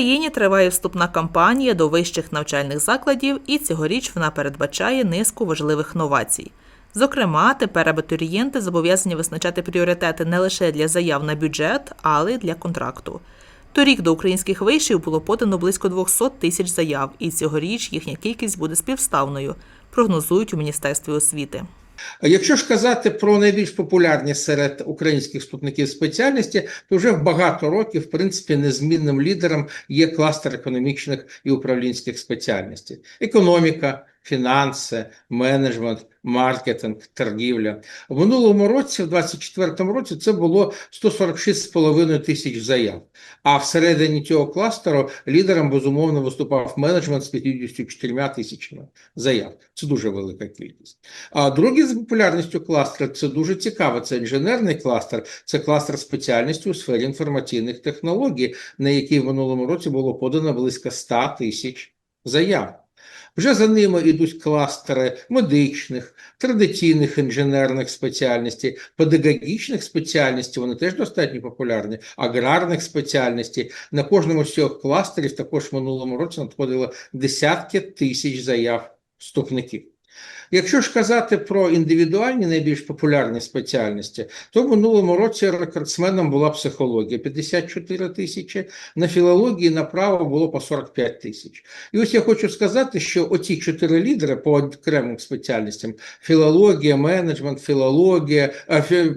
Україні триває вступна кампанія до вищих навчальних закладів, і цьогоріч вона передбачає низку важливих новацій. Зокрема, тепер абітурієнти зобов'язані визначати пріоритети не лише для заяв на бюджет, але й для контракту. Торік до українських вишів було подано близько 200 тисяч заяв, і цьогоріч їхня кількість буде співставною, прогнозують у Міністерстві освіти. Якщо ж казати про найбільш популярні серед українських вступників спеціальності, то вже в багато років, в принципі, незмінним лідером є кластер економічних і управлінських спеціальностей: економіка, фінанси, менеджмент, маркетинг, торгівля. В минулому році, в 2024 році, це було 146,5 тисяч заяв. А всередині цього кластеру лідером безумовно виступав менеджмент з 54 тисячами заяв. Це дуже велика кількість. А другий з популярністю кластер це дуже цікаво. Це інженерний кластер, це кластер спеціальності у сфері інформаційних технологій, на який в минулому році було подано близько 100 тисяч заяв. Вже за ними йдуть кластери медичних, традиційних інженерних спеціальностей, педагогічних спеціальностей, вони теж достатньо популярні, аграрних спеціальностей. На кожному з цих кластерів також в минулому році надходило десятки тисяч заяв вступників. Якщо ж казати про індивідуальні найбільш популярні спеціальності, то в минулому році рекордсменом була психологія 54 тисячі, на філології направо було по 45 тисяч. І ось я хочу сказати, що оці чотири лідери по окремим спеціальностям: філологія, менеджмент, філологія,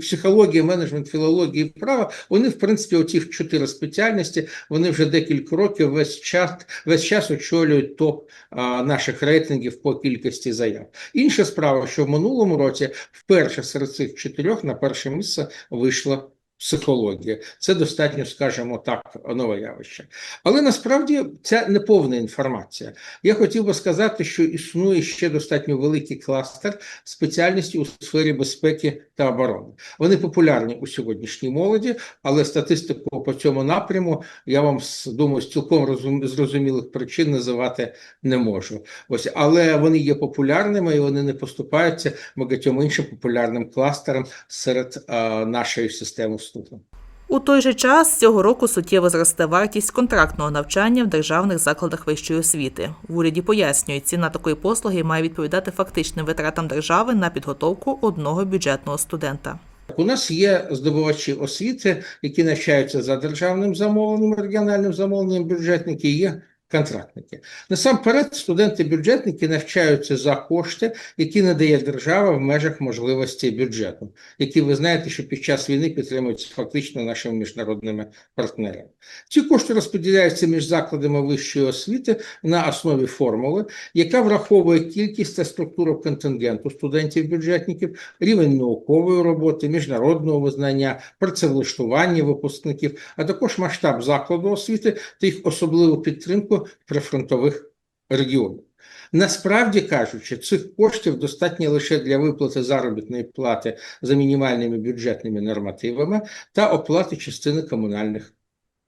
психологія, менеджмент, філологія і право, вони, в принципі, оці чотири спеціальності, вони вже декілька років весь час, весь час очолюють топ а, наших рейтингів по кількості заяв. Інша справа, що в минулому році вперше серед цих чотирьох на перше місце вийшла психологія. Це достатньо, скажімо так, нове явище. Але насправді це не повна інформація. Я хотів би сказати, що існує ще достатньо великий кластер спеціальності у сфері безпеки та оборони. Вони популярні у сьогоднішній молоді, але статистику по цьому напряму я вам думаю, з цілком розум- зрозумілих причин називати не можу. Ось, але вони є популярними і вони не поступаються багатьом іншим популярним кластерам серед е, нашої системи вступу. У той же час цього року суттєво зросте вартість контрактного навчання в державних закладах вищої освіти. В уряді пояснюють, ціна такої послуги має відповідати фактичним витратам держави на підготовку одного бюджетного студента. У нас є здобувачі освіти, які навчаються за державним замовленням, регіональним замовленням, бюджетники, є контрактники. Насамперед, студенти-бюджетники навчаються за кошти, які надає держава в межах можливості бюджету, які ви знаєте, що під час війни підтримуються фактично нашими міжнародними партнерами. Ці кошти розподіляються між закладами вищої освіти на основі формули, яка враховує кількість та структуру контингенту студентів-бюджетників, рівень наукової роботи, міжнародного визнання, працевлаштування випускників, а також масштаб закладу освіти та їх особливу підтримку прифронтових регіонів. Насправді кажучи, цих коштів достатньо лише для виплати заробітної плати за мінімальними бюджетними нормативами та оплати частини комунальних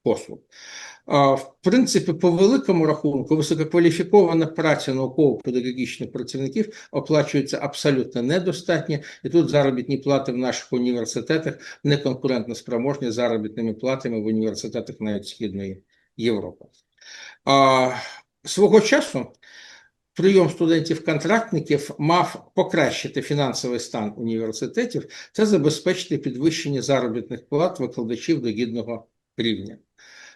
послуг. В принципі, по великому рахунку, висококваліфікована праця науково-педагогічних працівників оплачується абсолютно недостатньо, і тут заробітні плати в наших університетах не конкурентно спроможні заробітними платами в університетах навіть Східної Європи. Свого часу прийом студентів-контрактників мав покращити фінансовий стан університетів та забезпечити підвищення заробітних плат викладачів до гідного рівня.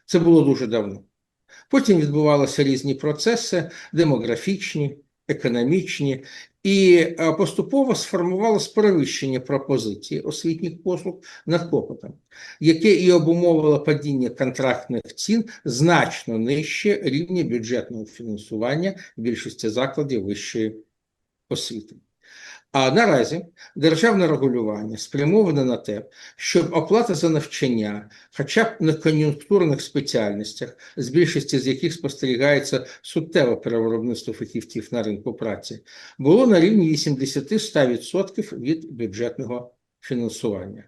Це було дуже давно. Потім відбувалися різні процеси демографічні, економічні, і е, поступово сформувалось перевищення пропозиції освітніх послуг над попитом, яке і обумовило падіння контрактних цін значно нижче рівня бюджетного фінансування більшості закладів вищої освіти. А наразі державне регулювання спрямоване на те, щоб оплата за навчання, хоча б на кон'юнктурних спеціальностях, з більшості з яких спостерігається суттєве перевиробництво фахівців на ринку праці, було на рівні 80-100% від бюджетного фінансування.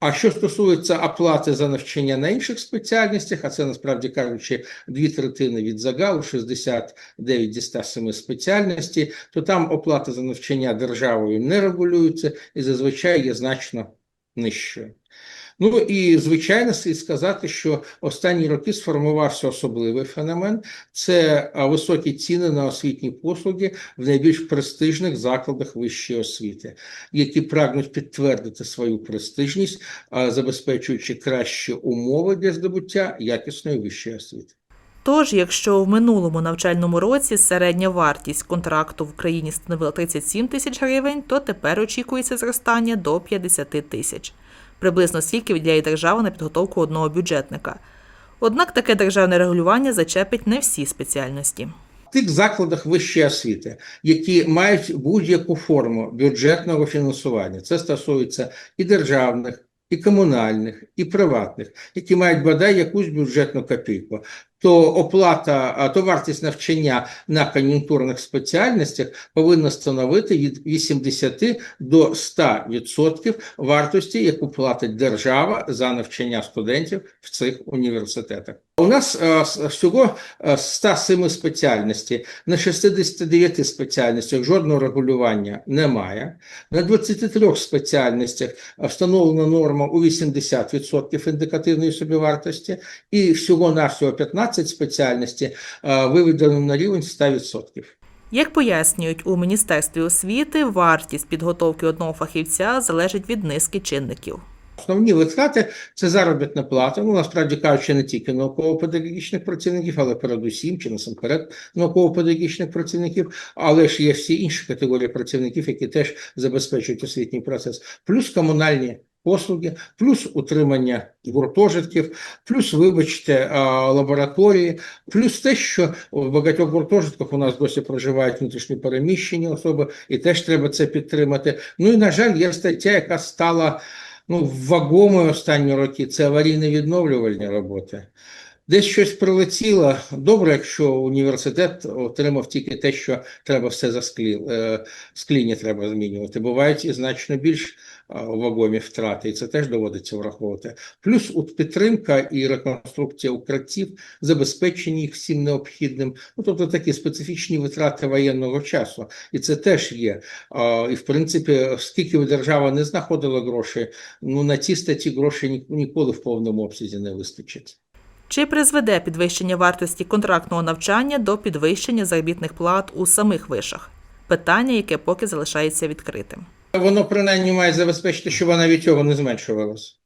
А що стосується оплати за навчання на інших спеціальностях, а це насправді кажучи, дві третини від загалу, 69 зі 107 спеціальностей, то там оплата за навчання державою не регулюється і зазвичай є значно нижчою. Ну і звичайно, слід сказати, що останні роки сформувався особливий феномен це високі ціни на освітні послуги в найбільш престижних закладах вищої освіти, які прагнуть підтвердити свою престижність, забезпечуючи кращі умови для здобуття якісної вищої освіти. Тож, якщо в минулому навчальному році середня вартість контракту в Україні становила 37 тисяч гривень, то тепер очікується зростання до 50 тисяч. Приблизно стільки виділяє держава на підготовку одного бюджетника. Однак таке державне регулювання зачепить не всі спеціальності. В тих закладах вищої освіти, які мають будь-яку форму бюджетного фінансування, це стосується і державних, і комунальних, і приватних, які мають бодай якусь бюджетну копійку, то оплата, то вартість навчання на кон'юнктурних спеціальностях повинна становити від 80 до 100% вартості, яку платить держава за навчання студентів в цих університетах. У нас всього е, з 107 спеціальностей, на 69 спеціальностях жодного регулювання немає. На 23 спеціальностях встановлена норма у 80% індикативної собівартості, і всього навсього 15 спеціальностей е, виведено на рівень 100%. Як пояснюють у Міністерстві освіти, вартість підготовки одного фахівця залежить від низки чинників. Основні витрати це заробітна плата. Ну насправді кажучи, не тільки науково-педагогічних працівників, але передусім чи насамперед науково-педагогічних працівників, але ж є всі інші категорії працівників, які теж забезпечують освітній процес, плюс комунальні. Послуги, плюс утримання гуртожитків, плюс, вибачте, лабораторії, плюс те, що в багатьох гуртожитках у нас досі проживають внутрішні переміщені особи, і теж треба це підтримати. Ну і на жаль, є стаття, яка стала ну, вагомою останні роки це аварійно-відновлювальні роботи. Десь щось прилетіло. Добре, якщо університет отримав тільки те, що треба все за склі, е, скління треба змінювати. Бувають і значно більш вагомі втрати, і це теж доводиться враховувати. Плюс от підтримка і реконструкція укриттів, забезпечення їх всім необхідним. Ну, тобто такі специфічні витрати воєнного часу. І це теж є. І в принципі, скільки держава не знаходила грошей, ну на ці статті грошей ні- ніколи в повному обсязі не вистачить. Чи призведе підвищення вартості контрактного навчання до підвищення заробітних плат у самих вишах? Питання, яке поки залишається відкритим. Воно принаймні має забезпечити, щоб вона від цього не зменшувалася.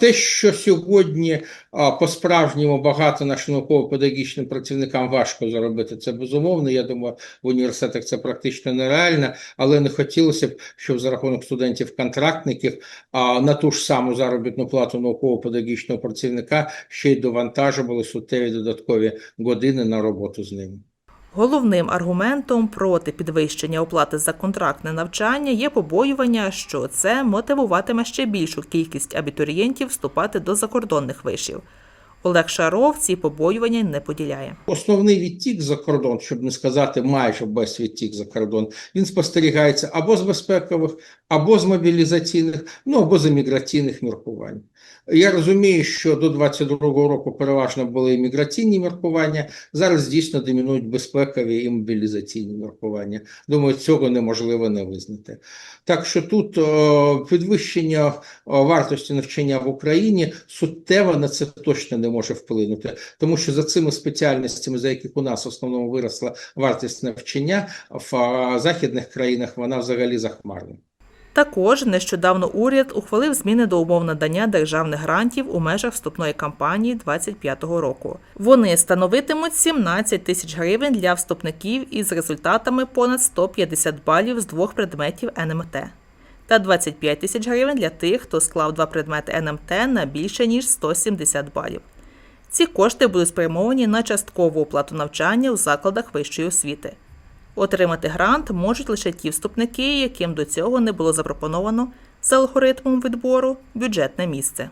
Те, що сьогодні по-справжньому багато нашим науково-педагогічним працівникам важко заробити, це безумовно. Я думаю, в університетах це практично нереально, але не хотілося б, щоб за рахунок студентів-контрактників на ту ж саму заробітну плату науково-педагогічного працівника ще й довантажували суттєві додаткові години на роботу з ними. Головним аргументом проти підвищення оплати за контрактне навчання є побоювання, що це мотивуватиме ще більшу кількість абітурієнтів вступати до закордонних вишів. Олег Шаров ці побоювання не поділяє. Основний відтік за кордон, щоб не сказати майже без відтік за кордон, він спостерігається або з безпекових, або з мобілізаційних, ну або з еміграційних міркувань. Я розумію, що до 22-го року переважно були імміграційні міркування. Зараз дійсно домінують безпекові і мобілізаційні міркування. Думаю, цього неможливо не визнати. Так що тут підвищення вартості навчання в Україні суттєво на це точно не може вплинути, тому що за цими спеціальностями, за яких у нас в основному виросла вартість навчання, в західних країнах вона взагалі захмарна. Також нещодавно уряд ухвалив зміни до умов надання державних грантів у межах вступної кампанії 2025 року. Вони становитимуть 17 тисяч гривень для вступників із результатами понад 150 балів з двох предметів НМТ та 25 тисяч гривень для тих, хто склав два предмети НМТ на більше ніж 170 балів. Ці кошти будуть спрямовані на часткову оплату навчання у закладах вищої освіти. Отримати грант можуть лише ті вступники, яким до цього не було запропоновано за алгоритмом відбору бюджетне місце.